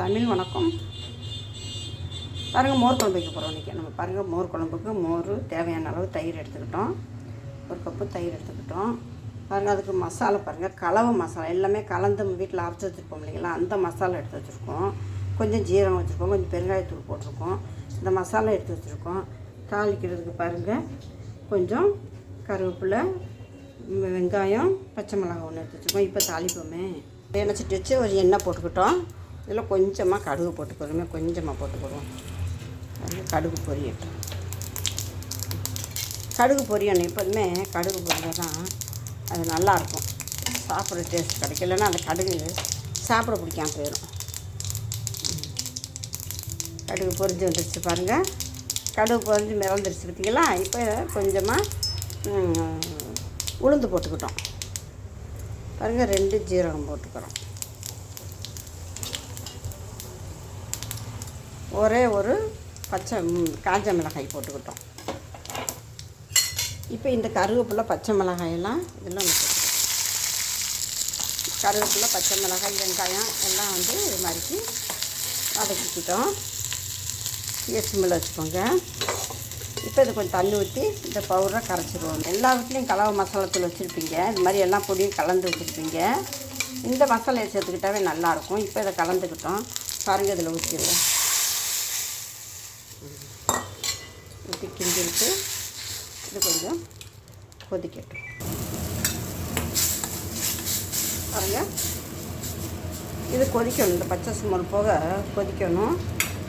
தமிழ் வணக்கம். பாருங்கள் மோர் குழம்பு வைக்க போகிறோம் இன்றைக்கி நம்ம பாருங்கள் மோர் குழம்புக்கு மோர் தேவையான அளவு தயிர் எடுத்துக்கிட்டோம். ஒரு கப்பு தயிர் எடுத்துக்கிட்டோம். பாருங்கள் அதுக்கு மசாலா பாருங்கள் கலவை மசாலா எல்லாமே கலந்து வீட்டில் அரைச்சி வச்சுருப்போம் இல்லைங்களா? அந்த மசாலா எடுத்து வச்சுருக்கோம். கொஞ்சம் ஜீரகம் வச்சுருக்கோம் கொஞ்சம் பெருங்காயத்தூள் போட்டிருக்கோம். இந்த மசாலா எடுத்து வச்சுருக்கோம். தாளிக்கிறதுக்கு பாருங்கள் கொஞ்சம் கருவேப்பிலை வெங்காயம் பச்சை மிளகாய் ஒன்று எடுத்து வச்சுருக்கோம். இப்போ தாளிப்போமே. எண்ணெய் சட்டி வச்சு ஒரு எண்ணெய் போட்டுக்கிட்டோம். இதில் கொஞ்சமாக கடுகு போட்டுக்கிறோமே கொஞ்சமாக போட்டுக்கிறோம் அது கடுகு பொரியட்டும். கடுகு பொரியணும் எப்போதுமே கடுகு பொரிஞ்சா தான் அது நல்லாயிருக்கும். சாப்பிட்ற டேஸ்ட் கிடைக்கலன்னா அந்த கடுகு சாப்பிட பிடிக்காம போயிடும். கடுகு பொரிஞ்சு வந்துருச்சு பாருங்கள் கடுகு பொரிஞ்சு மிதந்துருச்சு பார்த்தீங்களா? இப்போ கொஞ்சமாக உளுந்து போட்டுக்கிட்டோம். பாருங்கள் ரெண்டு ஜீரகம் போட்டுக்கிறோம். ஒரே ஒரு பச்சை காஞ்ச மிளகாய் போட்டுக்கிட்டோம். இப்போ இந்த கருவேப்பிலை பச்சை மிளகாயெல்லாம் இதெல்லாம் ஒன்று கருவேப்பிலை பச்சை மிளகாய் வெங்காயம் எல்லாம் வந்து இது மாதிரிக்கு வதக்கிக்கிட்டோம். எஸ்மில் வச்சுக்கோங்க. இப்போ இது கொஞ்சம் தண்ணி ஊற்றி இந்த பவுடரை கரைச்சிடுவோம் எல்லா வீட்லேயும் கலவை மசாலாத்தில் வச்சுருப்பீங்க. இது மாதிரி எல்லா பொடியும் கலந்து வச்சுருப்பீங்க. இந்த மசாலையை சேர்த்துக்கிட்டாவே நல்லாயிருக்கும். இப்போ இதை கலந்துக்கிட்டோம். பாருங்கள் இதில் ஊற்றிடுவோம் ஊற்றி கிண்டிட்டு இது கொஞ்சம் கொதிக்கட்டும். பாருங்கள் இது கொதிக்கணும். இந்த பச்சை சுமல் போக கொதிக்கணும்.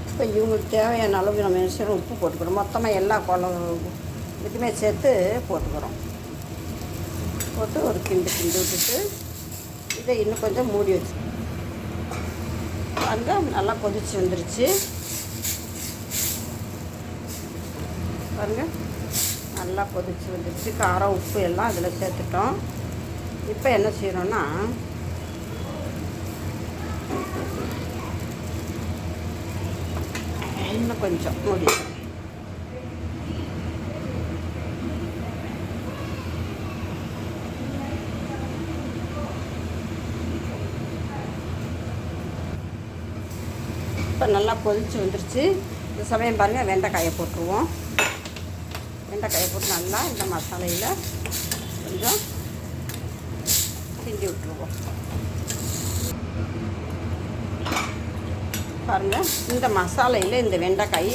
இப்போ இவங்களுக்கு தேவையான அளவு நம்ம என்ன உப்பு போட்டுக்கிறோம். மொத்தமாக எல்லா குழம்பு இதுக்குமே சேர்த்து போட்டுக்கிறோம். போட்டு ஒரு கிண்டு கிண்டு விட்டுட்டு இதை இன்னும் கொஞ்சம் மூடி வச்சு அங்கே நல்லா கொதிச்சு வந்துருச்சு. பாருங்கள் நல்லா கொதிச்சு வந்துருச்சு காரம் உப்பு எல்லாம் அதில் சேர்த்துட்டோம். இப்போ என்ன செய்யணும்னா இன்னும் கொஞ்சம் மூடி இப்போ நல்லா கொதிச்சு வந்துருச்சு இந்த சமயம் பாருங்கள் வெண்டைக்காயை போட்டுருவோம். வெண்டைக்காயை போட்டு நல்லா இந்த மசாலையில் கொஞ்சம் செஞ்சு விட்டுருவோம். பாருங்கள் இந்த மசாலையில் இந்த வெண்டைக்காய்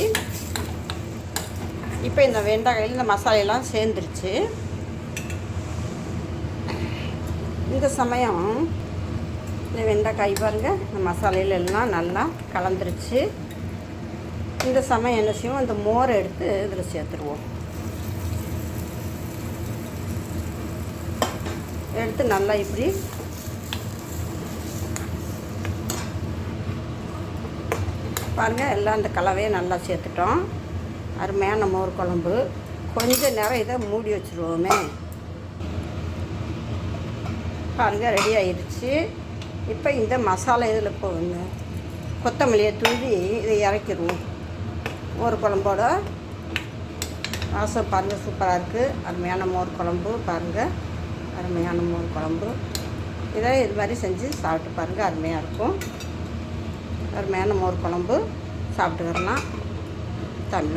இப்போ இந்த வெண்டைக்காயில் இந்த மசாலையெல்லாம் சேர்ந்துருச்சு. இந்த சமயம் இந்த வெண்டைக்காய் பாருங்கள் இந்த மசாலையில எல்லாம் நல்லா கலந்துருச்சு. இந்த சமயம் என்ன செய்வோம் இந்த மோரை எடுத்து இதில் சேர்த்துருவோம். எடுத்து நல்லா இப்படி. பாருங்கள் எல்லாம் இந்த கலவையை நல்லா சேர்த்துட்டோம். அருமையான மோர் குழம்பு. கொஞ்ச நேரம் இதை மூடி வச்சுருவோமே. பாருங்கள் ரெடி ஆயிடுச்சு. இப்போ இந்த மசாலா இதில் போகுங்க கொத்தமல்லியை தூவி இதை இறக்கிடுவோம். மோர் குழம்போட வாசம் பாருங்கள் சூப்பராக இருக்குது அருமையான மோர் குழம்பு பாருங்கள் அருமையான மோர் குழம்பு. இதை இது மாதிரி செஞ்சு சாப்பிட்டு பாருங்கள் அருமையாக இருக்கும். அருமையான மோர் குழம்பு. சாப்பிட்டுக்கிறலாம் தமிழ்